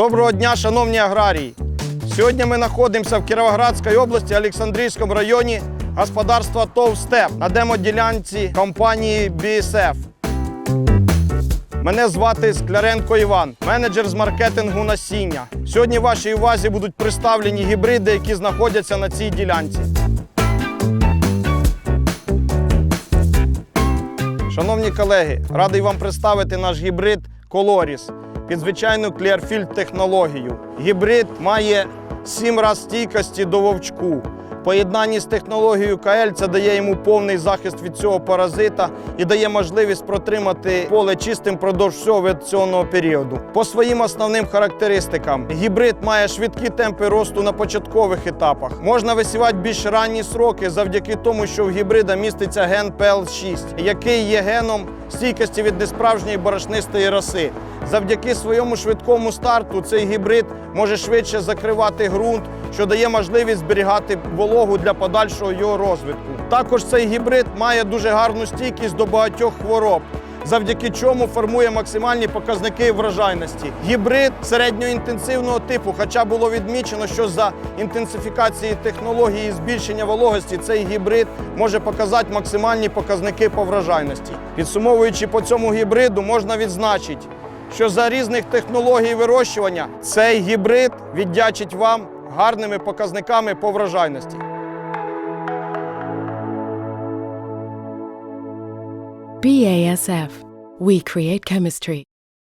Доброго дня, шановні аграрії! Сьогодні ми знаходимося в Кіровоградській області, Олександрійському районі господарства ТОВ «Степ» на демоділянці компанії BSF. Мене звати Скляренко Іван, менеджер з маркетингу насіння. Сьогодні вашій увазі будуть представлені гібриди, які знаходяться на цій ділянці. Шановні колеги, радий вам представити наш гібрид Колоріс під звичайну Clearfield технологію. Гібрид має 7 раз стійкості до вовчку. Поєднанні з технологією КЛ це дає йому повний захист від цього паразита і дає можливість протримати поле чистим продовж всього вегетаційного періоду. По своїм основним характеристикам гібрид має швидкі темпи росту на початкових етапах. Можна висівати більш ранні сроки завдяки тому, що в гібрида міститься ген PL6, який є геном стійкості від несправжньої борошнистої роси. Завдяки своєму швидкому старту цей гібрид може швидше закривати ґрунт, що дає можливість зберігати вологу для подальшого його розвитку. Також цей гібрид має дуже гарну стійкість до багатьох хвороб. Завдяки чому формує максимальні показники врожайності. Гібрид середньоінтенсивного типу, хоча було відмічено, що за інтенсифікації технології і збільшення вологості цей гібрид може показати максимальні показники по врожайності. Підсумовуючи по цьому гібриду, можна відзначити, що за різних технологій вирощування цей гібрид віддячить вам гарними показниками по врожайності. BASF. We create chemistry.